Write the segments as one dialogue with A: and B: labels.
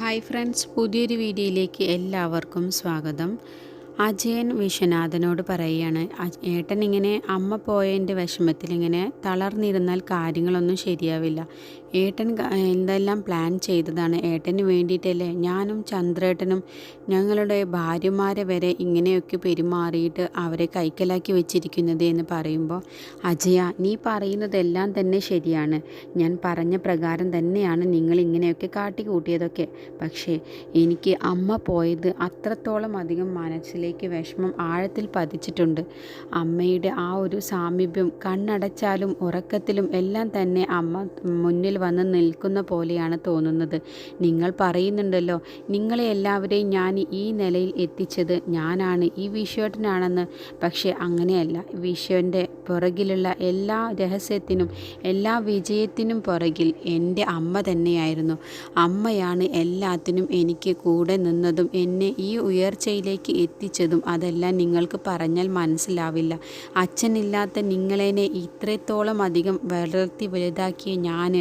A: Hi friends പുതിയൊരു വീഡിയോയിലേക്ക് എല്ലാവർക്കും സ്വാഗതം. അജയൻ വിശ്വനാഥനോട് പറയുകയാണ് ഏട്ടൻ ഇങ്ങനെ അമ്മ പോയതിന്റെ വിഷമത്തിൽ ഇങ്ങനെ തളർന്നിരുന്നാൽ കാര്യങ്ങളൊന്നും ശരിയാവില്ല. ഏട്ടൻ എന്തെല്ലാം പ്ലാൻ ചെയ്തതാണ്? ഏട്ടന് വേണ്ടിയിട്ടല്ലേ? ഞാനും ചന്ദ്രേട്ടനും ഞങ്ങളുടെ ഭാര്യമാരെ വരെ ഇങ്ങനെയൊക്കെ പെരുമാറിയിട്ട് അവരെ കൈക്കലാക്കി വെച്ചിരിക്കുന്നത് എന്ന് പറയുമ്പോൾ അജയ നീ പറയുന്നതെല്ലാം തന്നെ ശരിയാണ്. ഞാൻ പറഞ്ഞ പ്രകാരം തന്നെയാണ് നിങ്ങൾ ഇങ്ങനെയൊക്കെ കാട്ടിക്കൂട്ടിയതൊക്കെ. പക്ഷേ എനിക്ക് അമ്മ പോയത് അത്രത്തോളം അധികം മനസ്സിലേക്ക് വിഷമം ആഴത്തിൽ പതിച്ചിട്ടുണ്ട്. അമ്മയുടെ ആ ഒരു സാമീപ്യം കണ്ണടച്ചാലും ഉറക്കത്തിലും എല്ലാം തന്നെ അമ്മ മുന്നിൽ വന്ന് നിൽക്കുന്ന പോലെയാണ് തോന്നുന്നത്. നിങ്ങൾ പറയുന്നുണ്ടല്ലോ നിങ്ങളെ എല്ലാവരെയും ഞാൻ ഈ നിലയിൽ എത്തിച്ചത് ഞാനാണ് ഈ വിഷുവേട്ടനാണെന്ന് പക്ഷേ അങ്ങനെയല്ല. വിഷുവിന്റെ പുറകിലുള്ള എല്ലാ രഹസ്യത്തിനും എല്ലാ വിജയത്തിനും പുറകിൽ എന്റെ അമ്മ തന്നെയായിരുന്നു. അമ്മയാണ് എല്ലാത്തിനും എനിക്ക് കൂടെ നിന്നതും എന്നെ ഈ ഉയർച്ചയിലേക്ക് എത്തിച്ചതും അതെല്ലാം നിങ്ങൾക്ക് പറഞ്ഞാൽ മനസ്സിലാവില്ല. അച്ഛനില്ലാത്ത നിങ്ങളെന്നെ ഇത്രത്തോളം അധികം വളർത്തി വലുതാക്കിയ ഞാൻ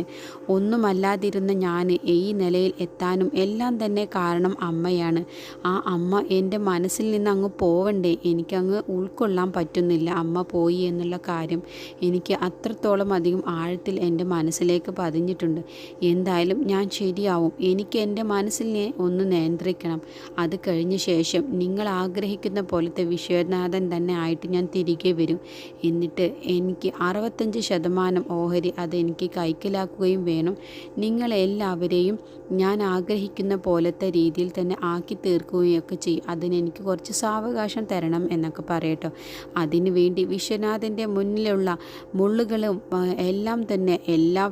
A: ഒന്നുമല്ലാതിരുന്ന ഞാൻ ഈ നിലയിൽ എത്താനും എല്ലാം തന്നെ കാരണം അമ്മയാണ്. ആ അമ്മ എന്റെ മനസ്സിൽ നിന്ന് അങ്ങ് പോവണ്ടേ? എനിക്കങ്ങ് ഉൾക്കൊള്ളാൻ പറ്റുന്നില്ല. അമ്മ പോയി എന്നുള്ള കാര്യം എനിക്ക് അത്രത്തോളം അധികം ആഴത്തിൽ എന്റെ മനസ്സിലേക്ക് പതിഞ്ഞിട്ടുണ്ട്. എന്തായാലും ഞാൻ ശരിയാവും. എനിക്ക് എന്റെ മനസ്സിനെ ഒന്ന് നിയന്ത്രിക്കണം. അത് കഴിഞ്ഞ ശേഷം നിങ്ങൾ ആഗ്രഹിക്കുന്ന പോലത്തെ വിശ്വനാഥൻ തന്നെ ആയിട്ട് ഞാൻ തിരികെ വരും. എന്നിട്ട് എനിക്ക് അറുപത്തഞ്ച് ശതമാനം ഓഹരി അതെനിക്ക് കൈക്കലാക്കുകയും വേണം. നിങ്ങളെല്ലാവരെയും ഞാൻ ആഗ്രഹിക്കുന്ന പോലത്തെ രീതിയിൽ തന്നെ ആക്കി തീർക്കുകയൊക്കെ ചെയ്യും. അതിനെനിക്ക് കുറച്ച് സാവകാശം തരണം എന്നൊക്കെ പറയട്ടോ. അതിന് വേണ്ടി വിശ്വനാഥന്റെ മുന്നിലുള്ള മുള്ളുകളും എല്ലാം തന്നെ എല്ലാ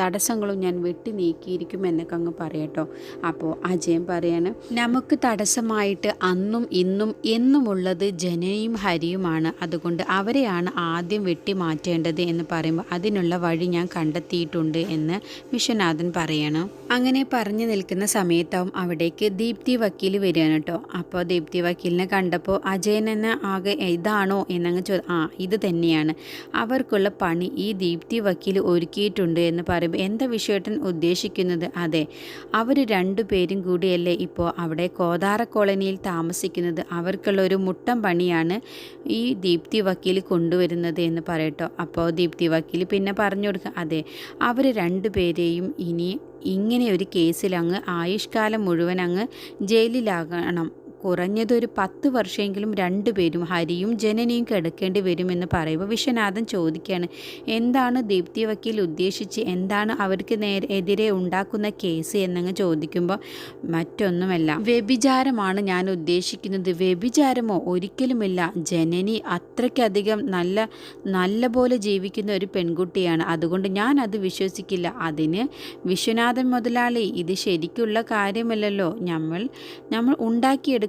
A: തടസ്സങ്ങളും ഞാൻ വെട്ടി നീക്കിയിരിക്കും എന്നൊക്കെ അങ്ങ് പറയട്ടോ. അപ്പോൾ അജയൻ പറയാണ് നമുക്ക് തടസ്സമായിട്ട് അന്നും ഇന്നും എന്നുമുള്ളത് ജനയും ഹരിയുമാണ്. അതുകൊണ്ട് അവരെയാണ് ആദ്യം വെട്ടി മാറ്റേണ്ടത് എന്ന് പറയുമ്പോൾ അതിനുള്ള വഴി ഞാൻ കണ്ടെത്തിയിട്ടുണ്ട്. എന്ന് വിശ്വനാഥൻ പറയണം. അങ്ങനെ പറഞ്ഞു നിൽക്കുന്ന സമയത്താവും അവിടേക്ക് ദീപ്തി വക്കീൽ വരികയാണ് കേട്ടോ. അപ്പോൾ ദീപ്തി വക്കീലിനെ കണ്ടപ്പോൾ അജയൻ എന്ന ആകെ ഇതാണോ എന്നങ്ങ് ചോ ആ ഇത് തന്നെയാണ്. അവർക്കുള്ള പണി ഈ ദീപ്തി വക്കീൽ ഒരുക്കിയിട്ടുണ്ട് എന്ന് പറയുമ്പോൾ എന്താ വിശ്വേട്ടൻ ഉദ്ദേശിക്കുന്നത്? അതെ അവർ രണ്ടുപേരും കൂടിയല്ലേ ഇപ്പോൾ അവിടെ കോതാര കോളനിയിൽ താമസിക്കുന്നത്. അവർക്കുള്ള ഒരു മുട്ടം പണിയാണ് ഈ ദീപ്തി വക്കീൽ കൊണ്ടുവരുന്നത് എന്ന് പറയട്ടോ. അപ്പോൾ ദീപ്തി വക്കീൽ പിന്നെ പറഞ്ഞു കൊടുക്കുക അതെ അവർ രണ്ടുപേരെയും ഇനി ഇങ്ങനെ ഒരു കേസിൽ അങ്ങ് ആയുഷ്കാലം മുഴുവൻ അങ്ങ് ജയിലിലാകണം. കുറഞ്ഞതൊരു പത്ത് വർഷമെങ്കിലും രണ്ടുപേരും ഹരിയും ജനനിയും കിടക്കേണ്ടി വരുമെന്ന് പറയുമ്പോൾ വിശ്വനാഥൻ ചോദിക്കുകയാണ് എന്താണ് ദീപ്തി വക്കീൽ ഉദ്ദേശിച്ച് എന്താണ് അവർക്ക് നേരെ എതിരെ ഉണ്ടാക്കുന്ന കേസ്? എന്നങ്ങ് ചോദിക്കുമ്പോൾ മറ്റൊന്നുമല്ല. വ്യഭിചാരമാണ് ഞാൻ ഉദ്ദേശിക്കുന്നത്. വ്യഭിചാരമോ? ഒരിക്കലുമില്ല. ജനനി അത്രയ്ക്കധികം നല്ല നല്ല പോലെ ജീവിക്കുന്ന ഒരു പെൺകുട്ടിയാണ്. അതുകൊണ്ട് ഞാൻ അത് വിശ്വസിക്കില്ല. അതിന് വിശ്വനാഥൻ മുതലാളി ഇത് ശരിക്കുള്ള കാര്യമല്ലല്ലോ. നമ്മൾ നമ്മൾ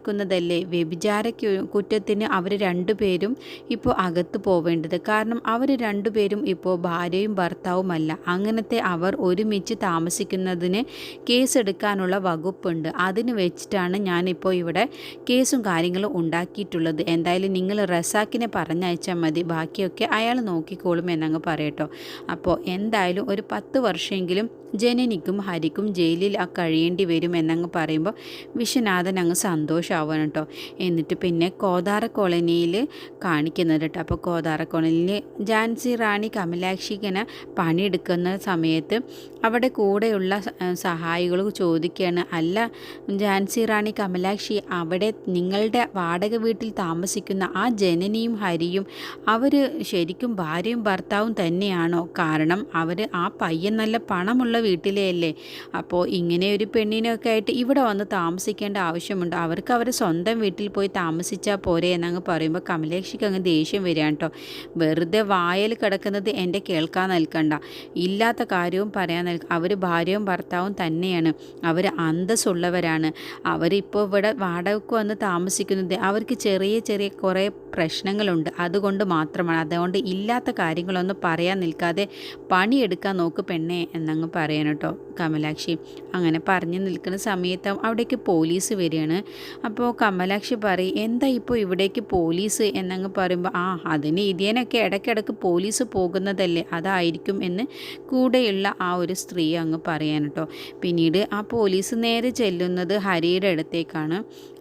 A: ഉണ്ടാക്കിയെടുക്കുന്നതല്ലേ വ്യഭിചാര കുറ്റത്തിന് അവർ രണ്ടുപേരും ഇപ്പോൾ അകത്ത് പോവേണ്ടത്. കാരണം അവർ രണ്ടുപേരും ഇപ്പോൾ ഭാര്യയും ഭർത്താവുമല്ല. അങ്ങനത്തെ അവർ ഒരുമിച്ച് താമസിക്കുന്നതിന് കേസെടുക്കാനുള്ള വകുപ്പുണ്ട്. അതിന് വെച്ചിട്ടാണ് ഞാനിപ്പോൾ ഇവിടെ കേസും കാര്യങ്ങളും ഉണ്ടാക്കിയിട്ടുള്ളത്. എന്തായാലും നിങ്ങൾ റസാക്കിനെ പറഞ്ഞയച്ചാൽ മതി. ബാക്കിയൊക്കെ അയാൾ നോക്കിക്കോളും എന്നങ്ങ് പറയട്ടോ. അപ്പോൾ എന്തായാലും ഒരു പത്ത് വർഷമെങ്കിലും ജനനിക്കും ഹരിക്കും ജയിലിൽ ആ കഴിയേണ്ടി വരും എന്നങ്ങ് പറയുമ്പോൾ വിശ്വനാഥൻ അങ്ങ് സന്തോഷമാവാണ് കേട്ടോ എന്നിട്ട് പിന്നെ കോതാര കോളനിയിൽ കാണിക്കുന്നത് കേട്ടോ അപ്പോൾ കോതാര കോളനിയിൽ ജാൻസി റാണി കമലാക്ഷിക്കനെ പണിയെടുക്കുന്ന സമയത്ത് അവിടെ കൂടെയുള്ള സഹായികൾ ചോദിക്കുകയാണ് അല്ല ജാൻസി റാണി കമലാക്ഷി അവിടെ നിങ്ങളുടെ വാടക വീട്ടിൽ താമസിക്കുന്ന ആ ജനനിയും ഹരിയും അവർ ശരിക്കും ഭാര്യയും ഭർത്താവും തന്നെയാണോ? കാരണം അവർ ആ പയ്യൻ നല്ല പണമുള്ള വീട്ടിലെയല്ലേ അപ്പോൾ ഇങ്ങനെ ഒരു പെണ്ണിനൊക്കെ ആയിട്ട് ഇവിടെ വന്ന് താമസിക്കേണ്ട ആവശ്യമുണ്ട്. അവർക്ക് അവരുടെ സ്വന്തം വീട്ടിൽ പോയി താമസിച്ചാൽ പോരെ എന്നങ്ങ് പറയുമ്പോൾ കമലേഷിക്ക് അങ്ങ് ദേഷ്യം വരികയാണ് കേട്ടോ വെറുതെ വായൽ കിടക്കുന്നത് എന്റെ കേൾക്കാൻ നിൽക്കണ്ട. ഇല്ലാത്ത കാര്യവും പറയാൻ നിൽക്ക അവർ ഭാര്യയും ഭർത്താവും തന്നെയാണ്. അവർ അന്തസ്സുള്ളവരാണ്. അവരിപ്പോൾ ഇവിടെ വാടകയ്ക്ക് വന്ന് താമസിക്കുന്നത് അവർക്ക് ചെറിയ ചെറിയ കുറേ പ്രശ്നങ്ങളുണ്ട്. അതുകൊണ്ട് മാത്രമാണ്. അതുകൊണ്ട് ഇല്ലാത്ത കാര്യങ്ങളൊന്നും പറയാൻ നിൽക്കാതെ പണിയെടുക്കാൻ നോക്ക് പെണ്ണെ എന്നങ്ങ് പറയണം കേട്ടോ കമലാക്ഷി. അങ്ങനെ പറഞ്ഞു നിൽക്കുന്ന സമയത്ത് അവിടേക്ക് പോലീസ് വരികയാണ്. അപ്പോൾ കമലാക്ഷി പറയും എന്താ ഇപ്പോൾ ഇവിടേക്ക് പോലീസ്? എന്നങ്ങ് പറയുമ്പോൾ ആ അതിന് ഇതിനൊക്കെ ഇടയ്ക്കിടയ്ക്ക് പോലീസ് പോകുന്നതല്ലേ അതായിരിക്കും എന്ന് കൂടെയുള്ള ആ ഒരു സ്ത്രീ അങ്ങ് പറയാൻ കേട്ടോ. പിന്നീട് ആ പോലീസ് നേരെ ചെല്ലുന്നത് ഹരിയുടെ അടുത്തേക്കാണ്.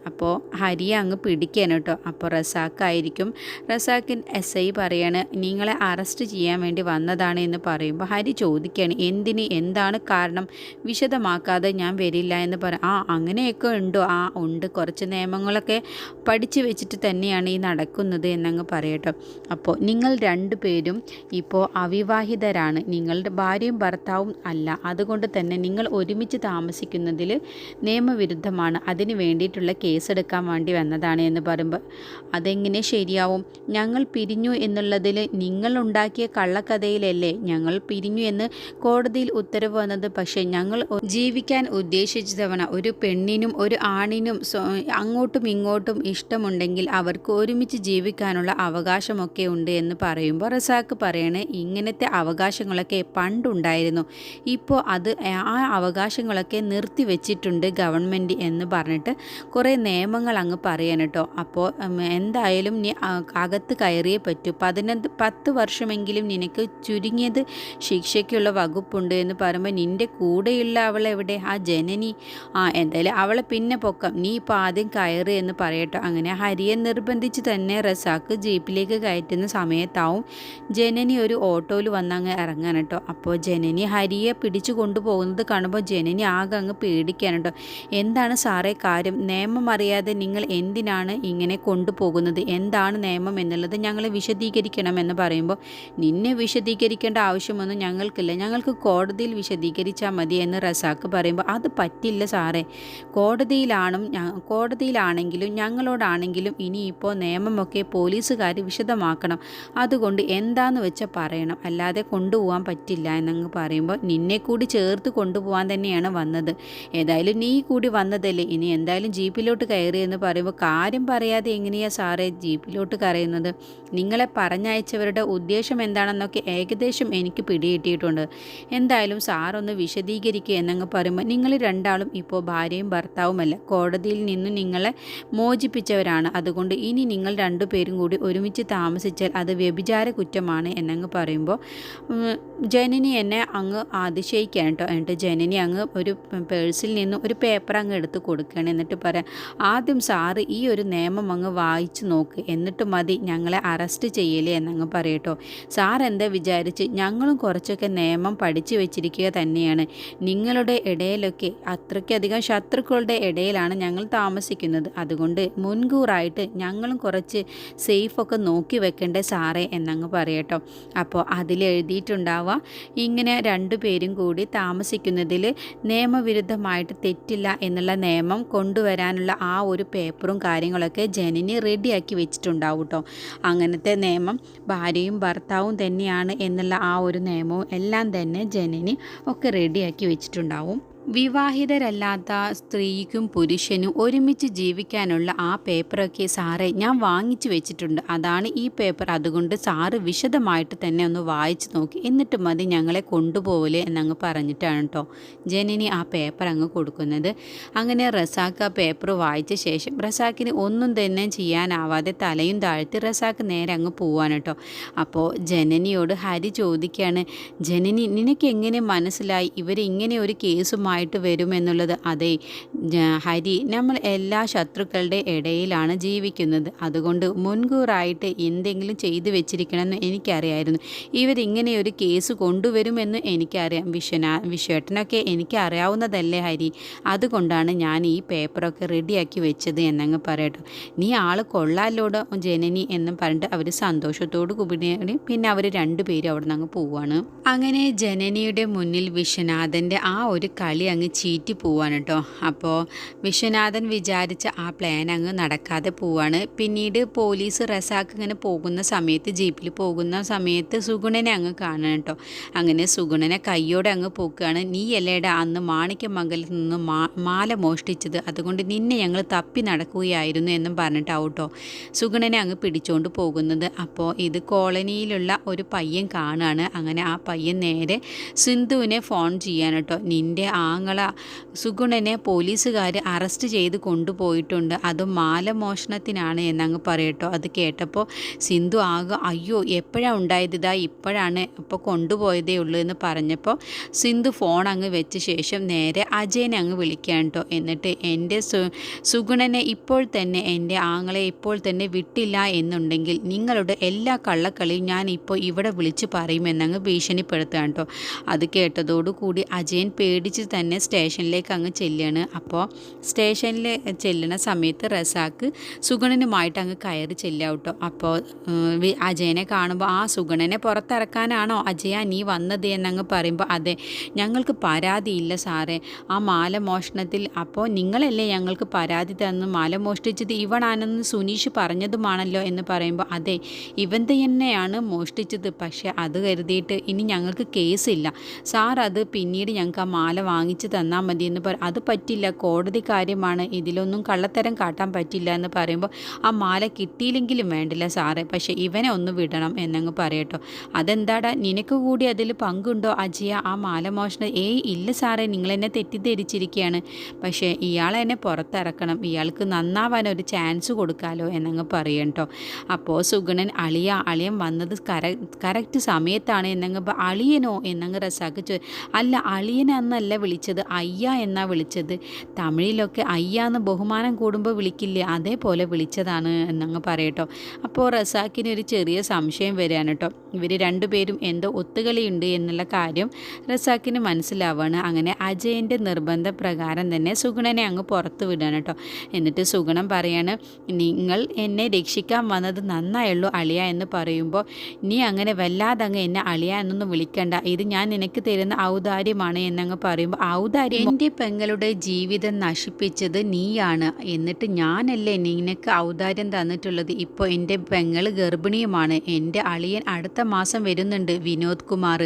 A: അപ്പോൾ ഹരിയെ അങ്ങ് പിടിക്കാൻ കേട്ടോ അപ്പോൾ റസാക്കായിരിക്കും. റസാക്കിൻ എസ് ഐ പറയാണ് നിങ്ങളെ അറസ്റ്റ് ചെയ്യാൻ വേണ്ടി വന്നതാണ് എന്ന് പറയുമ്പോൾ ഹരി ചോദിക്കുകയാണ് എന്തിന്? എന്താണ് കാരണം? വിശദമാക്കാതെ ഞാൻ വരില്ല എന്ന് പറ. ആ അങ്ങനെയൊക്കെ ഉണ്ടോ? ആ ഉണ്ട്. കുറച്ച് നിയമങ്ങളൊക്കെ പഠിച്ചു വെച്ചിട്ട് തന്നെയാണ് ഈ നടക്കുന്നത് എന്നങ്ങ് പറയട്ടോ. അപ്പോൾ നിങ്ങൾ രണ്ടു പേരും ഇപ്പോൾ അവിവാഹിതരാണ്. നിങ്ങളുടെ ഭാര്യയും ഭർത്താവും അല്ല. അതുകൊണ്ട് തന്നെ നിങ്ങൾ ഒരുമിച്ച് താമസിക്കുന്നതിൽ നിയമവിരുദ്ധമാണ്. അതിന് വേണ്ടിയിട്ടുള്ള കേസെടുക്കാൻ വേണ്ടി വന്നതാണ് എന്ന് പറയുമ്പോൾ അതെങ്ങനെ ശരിയാവും? ഞങ്ങൾ പിരിഞ്ഞു എന്നുള്ളതിൽ നിങ്ങളുണ്ടാക്കിയ കള്ളക്കഥയിലല്ലേ ഞങ്ങൾ പിരിഞ്ഞു എന്ന് കോടതിയിൽ ഉത്തരവ് വന്നത്. പക്ഷേ ഞങ്ങൾ ജീവിക്കാൻ ഉദ്ദേശിച്ച തവണ ഒരു പെണ്ണിനും ഒരു ആണിനും അങ്ങോട്ടും ഇങ്ങോട്ടും ഇഷ്ടമുണ്ടെങ്കിൽ അവർക്ക് ഒരുമിച്ച് ജീവിക്കാനുള്ള അവകാശമൊക്കെ ഉണ്ട് എന്ന് പറയുമ്പോൾ റസാക്ക് പറയണേ ഇങ്ങനത്തെ അവകാശങ്ങളൊക്കെ പണ്ടുണ്ടായിരുന്നു. ഇപ്പോൾ അത് ആ അവകാശങ്ങളൊക്കെ നിർത്തിവെച്ചിട്ടുണ്ട് ഗവൺമെന്റ് എന്ന് പറഞ്ഞിട്ട് കുറേ നിയമങ്ങൾ അങ്ങ് പറയാൻ കേട്ടോ. അപ്പോൾ എന്തായാലും നീ അകത്ത് കയറിയേ പറ്റൂ. പതിനൊന്ന് പത്ത് വർഷമെങ്കിലും നിനക്ക് ചുരുങ്ങിയത് ശിക്ഷയ്ക്കുള്ള വകുപ്പുണ്ട് എന്ന് പറയുമ്പോൾ നിന്റെ കൂടെയുള്ള അവളെവിടെ? ആ ജനനി? ആ എന്തായാലും അവളെ പിന്നെ പൊക്കം. നീ ഇപ്പോൾ ആദ്യം കയറി എന്ന് പറയട്ടോ. അങ്ങനെ ഹരിയെ നിർബന്ധിച്ച് തന്നെ റസാക്ക് ജീപ്പിലേക്ക് കയറ്റുന്ന സമയത്താവും ജനനി ഒരു ഓട്ടോയിൽ വന്ന് അങ്ങ് ഇറങ്ങാൻ കേട്ടോ. അപ്പോൾ ജനനി ഹരിയെ പിടിച്ചു കൊണ്ടുപോകുന്നത് കാണുമ്പോൾ ജനനി ആകെ അങ്ങ് പേടിക്കാൻ എന്താണ് സാറേ കാര്യം? നിയമം അറിയാതെ നിങ്ങൾ എന്തിനാണ് ഇങ്ങനെ കൊണ്ടുപോകുന്നത്? എന്താണ് നിയമം എന്നുള്ളത് വിശദീകരിക്കണം വിശദീകരിക്കണമെന്ന് പറയുമ്പോൾ നിന്നെ വിശദീകരിക്കേണ്ട ആവശ്യമൊന്നും ഞങ്ങൾക്കില്ല. ഞങ്ങൾക്ക് കോടതിയിൽ വിശദീകരിച്ചാൽ മതി എന്ന് റസാക്ക് പറയുമ്പോൾ അത് പറ്റില്ല സാറേ. കോടതിയിലാണും കോടതിയിലാണെങ്കിലും ഞങ്ങളോടാണെങ്കിലും ഇനിയിപ്പോൾ നിയമമൊക്കെ പോലീസുകാർ വിശദമാക്കണം. അതുകൊണ്ട് എന്താന്ന് വെച്ചാൽ പറയണം. അല്ലാതെ കൊണ്ടുപോകാൻ പറ്റില്ല എന്നങ്ങ് പറയുമ്പോൾ നിന്നെ കൂടി ചേർത്ത് കൊണ്ടുപോകാൻ തന്നെയാണ് വന്നത്. ഏതായാലും നീ കൂടി വന്നതല്ലേ. ഇനി എന്തായാലും ജീപ്പിലോട്ട് കയറിയെന്ന് പറയുമ്പോൾ കാര്യം പറയാതെ എങ്ങനെയാണ് സാറേ ജീപ്പിലോട്ട് കയറുന്നത് നിങ്ങളെ പറഞ്ഞയച്ചവരുടെ ഉദ്ദേശം എന്താണെന്നൊക്കെ ഏകദേശം എനിക്ക് പിടികിട്ടിയിട്ടുണ്ട്. എന്തായാലും സാറൊന്ന് വിശദീകരിക്കുക എന്നങ്ങ് പറയുമ്പോൾ നിങ്ങൾ രണ്ടാളും ഇപ്പോൾ ഭാര്യയും ഭർത്താവുമല്ല. കോടതിയിൽ നിന്ന് നിങ്ങളെ മോചിപ്പിച്ചവരാണ്. അതുകൊണ്ട് ഇനി നിങ്ങൾ രണ്ടുപേരും കൂടി ഒരുമിച്ച് താമസിച്ചാൽ അത് വ്യഭിചാര കുറ്റമാണ് എന്നങ്ങ് പറയുമ്പോൾ ജനനി എന്നെ അങ്ങ് അതിശയിക്കാൻ കേട്ടോ. എന്നിട്ട് ജനനി അങ്ങ് ഒരു പേഴ്സിൽ നിന്ന് ഒരു പേപ്പർ അങ്ങ് എടുത്ത് കൊടുക്കുകയാണ്. എന്നിട്ട് പറയാം ആദ്യം സാറ് ഈ ഒരു നിയമം അങ്ങ് വായിച്ചു നോക്ക്. എന്നിട്ട് മതി ഞങ്ങളെ അറസ്റ്റ് ചെയ്യലേ എന്നങ്ങ് പറയട്ടോ. സാർ എന്താ വിചാരിച്ച്? ഞങ്ങളും കുറച്ചൊക്കെ നിയമം പഠിച്ചു വെച്ചിരിക്കുക തന്നെയാണ്. നിങ്ങളുടെ ഇടയിലൊക്കെ അത്രയ്ക്കധികം ശത്രുക്കളുടെ ഇടയിലാണ് ഞങ്ങൾ താമസിക്കുന്നത്. അതുകൊണ്ട് മുൻകൂറായിട്ട് ഞങ്ങളും കുറച്ച് സേഫൊക്കെ നോക്കി വെക്കേണ്ടേ സാറേ എന്നങ്ങ് പറയട്ടോ. അപ്പോൾ അതിൽ എഴുതിയിട്ടുണ്ടാവുക ഇങ്ങനെ രണ്ടു പേരും കൂടി താമസിക്കുന്നതിൽ നിയമവിരുദ്ധമായിട്ട് തെറ്റില്ല എന്നുള്ള നിയമം കൊണ്ടുവരാനുള്ള ആ ഒരു പേപ്പറും കാര്യങ്ങളൊക്കെ ജനനി റെഡിയാക്കി വെച്ചിട്ടുണ്ടാവും കേട്ടോ അങ്ങനത്തെ നിയമം ഭാര്യയും ഭർത്താവും തന്നെയാണ് എന്നുള്ള ആ ഒരു നിയമവും എല്ലാം തന്നെ ജനനി ഒക്കെ റെഡിയാക്കി വെച്ചിട്ടുണ്ടാവും. വിവാഹിതരല്ലാത്ത സ്ത്രീക്കും പുരുഷനും ഒരുമിച്ച് ജീവിക്കാനുള്ള ആ പേപ്പറൊക്കെ സാറെ ഞാൻ വാങ്ങിച്ചു വെച്ചിട്ടുണ്ട്. അതാണ് ഈ പേപ്പർ. അതുകൊണ്ട് സാറ് വിശദമായിട്ട് തന്നെ ഒന്ന് വായിച്ചു നോക്കി. എന്നിട്ട് മതി ഞങ്ങളെ കൊണ്ടുപോകൽ എന്നങ്ങ് പറഞ്ഞിട്ടാണ് കേട്ടോ ജനനി ആ പേപ്പർ അങ്ങ് കൊടുക്കുന്നത്. അങ്ങനെ റസാക്ക് ആ പേപ്പർ വായിച്ച ശേഷം റസാക്കിന് ഒന്നും തന്നെ ചെയ്യാനാവാതെ തലയും താഴ്ത്തി റസാക്ക് നേരെ അങ്ങ് പോവാൻ കേട്ടോ അപ്പോൾ ജനനിയോട് ഹരി ചോദിക്കുകയാണ് ജനനി നിനക്ക് എങ്ങനെ മനസ്സിലായി? ഇവരിങ്ങനെ ഒരു കേസുമായി ആയിട്ട് വരുമെന്നുള്ളത് അതെ ഹരി നമ്മൾ എല്ലാ ശത്രുക്കളുടെ ഇടയിലാണ് ജീവിക്കുന്നത്. അതുകൊണ്ട് മുൻകൂറായിട്ട് എന്തെങ്കിലും ചെയ്തു വെച്ചിരിക്കണമെന്ന് എനിക്കറിയായിരുന്നു. ഇവരിങ്ങനെ ഒരു കേസ് കൊണ്ടുവരുമെന്ന് എനിക്കറിയാം. വിശ്വനാ വിശ്വേട്ടനൊക്കെ എനിക്കറിയാവുന്നതല്ലേ ഹരി? അതുകൊണ്ടാണ് ഞാൻ ഈ പേപ്പറൊക്കെ റെഡിയാക്കി വെച്ചത് എന്നങ്ങ് പറയട്ടോ. നീ ആൾ കൊള്ളാലോട് ജനനി എന്നും പറഞ്ഞിട്ട് അവർ സന്തോഷത്തോട് കൂടി പിന്നെ അവർ രണ്ടുപേരും അവിടെ നിന്ന് അങ്ങ് അങ്ങനെ ജനനിയുടെ മുന്നിൽ വിശ്വനാഥന്റെ ആ ഒരു കളി അങ്ങ് ചീറ്റി പോവാണ് കേട്ടോ അപ്പോൾ വിശ്വനാഥൻ വിചാരിച്ച ആ പ്ലാൻ അങ്ങ് നടക്കാതെ പോവാണ്. പിന്നീട് പോലീസ് റസാക്ക് ഇങ്ങനെ പോകുന്ന സമയത്ത് ജീപ്പിൽ പോകുന്ന സമയത്ത് സുഗുണനെ അങ്ങ് കാണണം കേട്ടോ അങ്ങനെ സുഗുണനെ കയ്യോടെ അങ്ങ് പോക്കുകയാണ് നീ അല്ലേടാ അന്ന് മാണിക്യമംഗലത്ത് നിന്ന് മാ മാല മോഷ്ടിച്ചത്. അതുകൊണ്ട് നിന്നെ ഞങ്ങൾ തപ്പി നടക്കുകയായിരുന്നു എന്നും പറഞ്ഞിട്ടാവട്ടോ സുഗുണനെ അങ്ങ് പിടിച്ചുകൊണ്ട് പോകുന്നത്. അപ്പോൾ ഇത് കോളനിയിലുള്ള ഒരു പയ്യൻ കാണുകയാണ് അങ്ങനെ ആ പയ്യൻ നേരെ സിന്ധുവിനെ ഫോൺ ചെയ്യാൻ കേട്ടോ നിന്റെ ആങ്ങള സുഗുണനെ പോലീസുകാർ അറസ്റ്റ് ചെയ്ത് കൊണ്ടുപോയിട്ടുണ്ട്. അത് മാലമോഷണത്തിനാണ് എന്നങ്ങ് പറയട്ടോ. അത് കേട്ടപ്പോൾ സിന്ധു ആകെ അയ്യോ എപ്പോഴാണ് ഉണ്ടായത് ഇതാ? ഇപ്പോഴാണ് ഇപ്പോൾ കൊണ്ടുപോയതേ ഉള്ളൂ എന്ന് പറഞ്ഞപ്പോൾ സിന്ധു ഫോൺ അങ്ങ് വെച്ച ശേഷം നേരെ അജയനെ അങ്ങ് വിളിക്കാൻ കേട്ടോ എന്നിട്ട് എന്റെ സു സുഗുണനെ ഇപ്പോൾ തന്നെ എന്റെ ആങ്ങളെ ഇപ്പോൾ തന്നെ വിട്ടില്ല എന്നുണ്ടെങ്കിൽ നിങ്ങളുടെ എല്ലാ കള്ളക്കളിയും ഞാൻ ഇപ്പോൾ ഇവിടെ വിളിച്ച് പറയുമെന്നങ്ങ് ഭീഷണിപ്പെടുത്തുക കേട്ടോ അത് കേട്ടതോടുകൂടി അജയൻ പേടിച്ച് തന്നെ സ്റ്റേഷനിലേക്ക് അങ്ങ് ചെല്ലുകയാണ്. അപ്പോൾ സ്റ്റേഷനിൽ ചെല്ലുന്ന സമയത്ത് റസാക്ക് സുഗണനുമായിട്ട് അങ്ങ് കയറി ചെല്ലുക കേട്ടോ. അപ്പോൾ അജയനെ കാണുമ്പോൾ ആ സുഗണനെ പുറത്തിറക്കാനാണോ? അജയ നീ വന്നത്? എന്നങ്ങ് പറയുമ്പോൾ അതെ ഞങ്ങൾക്ക് പരാതിയില്ല സാറേ. ആ മാല മോഷണത്തിൽ അപ്പോൾ നിങ്ങളല്ലേ ഞങ്ങൾക്ക് പരാതി തന്നു? മാല മോഷ്ടിച്ചത് ഇവണാണെന്ന് സുനീഷ് പറഞ്ഞതുമാണല്ലോ? എന്ന് പറയുമ്പോൾ അതെ ഇവൻ തന്നെയാണ് മോഷ്ടിച്ചത്. പക്ഷേ അത് കരുതിയിട്ട് ഇനി ഞങ്ങൾക്ക് കേസില്ല. സാർ അത് പിന്നീട് ഞങ്ങൾക്ക് ആ മാല വാങ്ങിച്ച് തന്നാൽ മതി എന്ന് പറ അത് പറ്റില്ല. കോടതി കാര്യമാണ്. ഇതിലൊന്നും കള്ളത്തരം കാട്ടാൻ പറ്റില്ല എന്ന് പറയുമ്പോൾ ആ മാല കിട്ടിയില്ലെങ്കിലും വേണ്ടില്ല സാറേ. പക്ഷേ ഇവനെ ഒന്ന് വിടണം എന്നങ്ങ് പറയട്ടോ. അതെന്താടാ? നിനക്ക് കൂടി അതിൽ പങ്കുണ്ടോ അജിയ? ആ മാല മോഷണം ഏയ് ഇല്ല സാറേ. നിങ്ങളെന്നെ തെറ്റിദ്ധരിച്ചിരിക്കുകയാണ്. പക്ഷേ ഇയാളെ എന്നെ പുറത്തിറക്കണം. ഇയാൾക്ക് നന്നാവാൻ ഒരു ചാൻസ് കൊടുക്കാലോ എന്നങ്ങ് പറയട്ടോ. അപ്പോൾ സുഗുണൻ അളിയ അളിയൻ വന്നത് കര കറക്റ്റ് സമയത്താണ് എന്നങ്ങ് അളിയനോ? എന്നങ്ങ് റസാക്ക് അല്ല അളിയനെന്നല്ല വിളിച്ചത് അയ്യ എന്നാ വിളിച്ചത്. തമിഴിലൊക്കെ അയ്യ എന്ന് ബഹുമാനം കൂടുമ്പോൾ വിളിക്കില്ലേ? അതേപോലെ വിളിച്ചതാണ് എന്നങ്ങ് പറയട്ടോ. അപ്പോൾ റസാക്കിന് ഒരു ചെറിയ സംശയം വരികയാണ് കേട്ടോ. ഇവർ രണ്ടുപേരും എന്തോ ഒത്തുകളിയുണ്ട് എന്നുള്ള കാര്യം റസാക്കിന് മനസ്സിലാവുകയാണ് അങ്ങനെ അജയന്റെ നിർബന്ധപ്രകാരം തന്നെ സുഗുണനെ അങ്ങ് പുറത്ത് വിടുകയാണ് കേട്ടോ. എന്നിട്ട് സുഗുണം പറയാണ് നിങ്ങൾ എന്നെ രക്ഷിക്കാൻ വന്നത് നന്നായുള്ളൂ അളിയ എന്ന് പറയുമ്പോൾ നീ അങ്ങനെ വല്ലാതെ അങ്ങ് എന്നെ അളിയ എന്നൊന്നും വിളിക്കണ്ട. ഇത് ഞാൻ നിനക്ക് തരുന്ന ഔദാര്യമാണ് എന്നങ്ങ് പറയുമ്പോൾ ഔദാര്യം എന്റെ പെങ്ങളുടെ ജീവിതം നശിപ്പിച്ചത് നീയാണ്. എന്നിട്ട് ഞാനല്ലേ നിനക്ക് ഔദാര്യം തന്നിട്ടുള്ളത്? ഇപ്പോൾ എന്റെ പെങ്ങൾ ഗർഭിണിയുമാണ്. എന്റെ അളിയൻ അടുത്ത മാസം വരുന്നുണ്ട് വിനോദ് കുമാർ.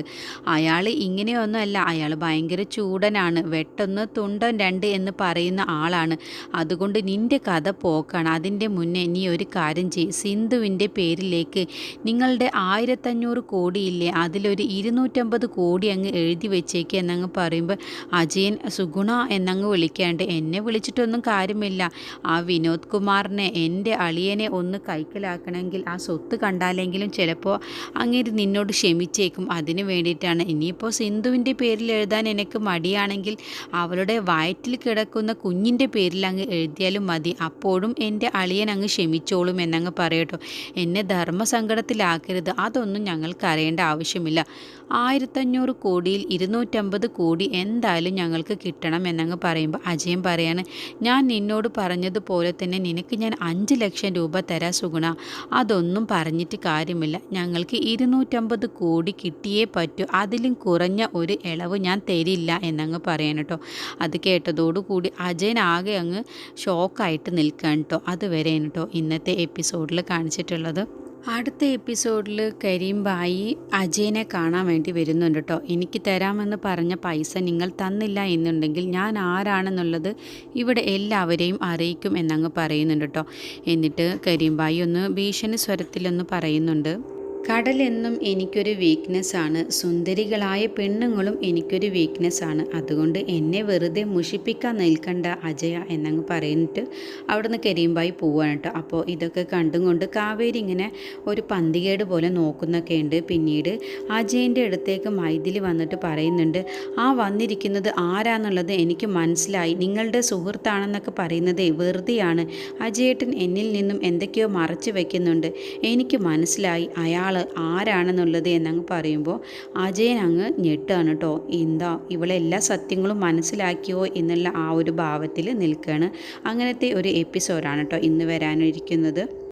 A: അയാൾ ഇങ്ങനെയൊന്നുമല്ല. അയാൾ ഭയങ്കര ചൂടനാണ്. വെട്ടൊന്ന് തുണ്ടൻ രണ്ട് എന്ന് പറയുന്ന ആളാണ്. അതുകൊണ്ട് നിന്റെ കഥ പോക്കാണ്. അതിന്റെ മുന്നേ നീ ഒരു കാര്യം ചെയ് സിന്ധുവിന്റെ പേരിലേക്ക് നിങ്ങളുടെ ആയിരത്തഞ്ഞൂറ് കോടിയില്ലേ? അതിലൊരു ഇരുന്നൂറ്റമ്പത് കോടി അങ്ങ് എഴുതി വെച്ചേക്ക് എന്നങ്ങ് പറയുമ്പോൾ അജയൻ സുഗുണ എന്നങ്ങ് വിളിക്കാണ്ട് എന്നെ വിളിച്ചിട്ടൊന്നും കാര്യമില്ല. ആ വിനോദ് കുമാറിനെ എന്റെ അളിയനെ ഒന്ന് കൈക്കലാക്കണമെങ്കിൽ ആ സ്വത്ത് കണ്ടാലെങ്കിലും ചിലപ്പോൾ അങ്ങേര് നിന്നോട് ക്ഷമിച്ചേക്കും. അതിന് വേണ്ടിയിട്ടാണ്. ഇനിയിപ്പോൾ സിന്ധുവിന്റെ പേരിൽ എഴുതാൻ എനിക്ക് മടിയാണെങ്കിൽ അവളുടെ വയറ്റിൽ കിടക്കുന്ന കുഞ്ഞിന്റെ പേരിൽ അങ്ങ് എഴുതിയാലും മതി. അപ്പോഴും എന്റെ അളിയൻ അങ്ങ് ക്ഷമിച്ചോളും എന്നങ്ങ് പറയട്ടോ. എന്നെ ധർമ്മസങ്കടത്തിലാക്കരുത്. അതൊന്നും ഞങ്ങൾക്ക് അറിയേണ്ട ആവശ്യമില്ല. ആയിരത്തഞ്ഞൂറ് കോടിയിൽ ഇരുന്നൂറ്റമ്പത് കോടി എന്തായാലും ഞങ്ങൾക്ക് കിട്ടണം എന്നങ്ങ് പറയുമ്പോൾ അജയൻ പറയാണ് ഞാൻ നിന്നോട് പറഞ്ഞതുപോലെ തന്നെ നിനക്ക് ഞാൻ അഞ്ച് ലക്ഷം രൂപ തരാ സുഗുണ. അതൊന്നും പറഞ്ഞിട്ട് കാര്യമില്ല. ഞങ്ങൾക്ക് ഇരുന്നൂറ്റമ്പത് കോടി കിട്ടിയേ പറ്റൂ. അതിലും കുറഞ്ഞ ഒരു ഇളവ് ഞാൻ തരില്ല എന്നങ്ങ് പറയാൻ കേട്ടോ. അത് കേട്ടതോടുകൂടി അജയൻ ആകെ അങ്ങ് ഷോക്കായിട്ട് നിൽക്കാൻ കേട്ടോ. അതുവരെ കേട്ടോ ഇന്നത്തെ എപ്പിസോഡിൽ കാണിച്ചിട്ടുള്ളത്. അടുത്ത എപ്പിസോഡിൽ കരീം ബായി അജയനെ കാണാൻ വേണ്ടി വരുന്നുണ്ട് കേട്ടോ എനിക്ക് തരാമെന്ന് പറഞ്ഞ പൈസ നിങ്ങൾ തന്നില്ല എന്നുണ്ടെങ്കിൽ ഞാൻ ആരാണെന്നുള്ളത് ഇവിടെ എല്ലാവരെയും അറിയിക്കും എന്നങ്ങ് പറയുന്നുണ്ട് കേട്ടോ എന്നിട്ട് കരീംബായി ഒന്ന് ഭീഷണി സ്വരത്തിലൊന്ന് പറയുന്നുണ്ട്. കടലെന്നും എനിക്കൊരു വീക്ക്നെസ്സാണ് സുന്ദരികളായ പെണ്ണുങ്ങളും എനിക്കൊരു വീക്ക്നെസ്സാണ് അതുകൊണ്ട് എന്നെ വെറുതെ മുഷിപ്പിക്കാൻ നിൽക്കണ്ട അജയ എന്നങ്ങ് പറഞ്ഞിട്ട് അവിടുന്ന് കരിയുമ്പായി പോവാണ് കേട്ടോ. അപ്പോൾ ഇതൊക്കെ കണ്ടും കൊണ്ട് കാവേരി ഇങ്ങനെ ഒരു പന്തികേട് പോലെ നോക്കുന്നൊക്കെ ഉണ്ട്. പിന്നീട് അജയന്റെ അടുത്തേക്ക് മൈഥിലി വന്നിട്ട് പറയുന്നുണ്ട് ആ വന്നിരിക്കുന്നത് ആരാന്നുള്ളത് എനിക്ക് മനസ്സിലായി. നിങ്ങളുടെ സുഹൃത്താണെന്നൊക്കെ പറയുന്നത് വെറുതെയാണ്. അജയേട്ടൻ എന്നിൽ നിന്നും എന്തൊക്കെയോ മറച്ചു വെക്കുന്നുണ്ട്. എനിക്ക് മനസ്സിലായി. അയാൾ ആരാണെന്നുള്ളത് എന്നങ്ങ് പറയുമ്പോൾ അജയൻ അങ്ങ് ഞെട്ടാണ് കേട്ടോ. എന്താ ഇവളെ എല്ലാ സത്യങ്ങളും മനസ്സിലാക്കിയോ എന്നുള്ള ആ ഒരു ഭാവത്തിൽ നിൽക്കുകയാണ്. അങ്ങനത്തെ ഒരു എപ്പിസോഡാണ് കേട്ടോ ഇന്ന് വരാനിരിക്കുന്നത്.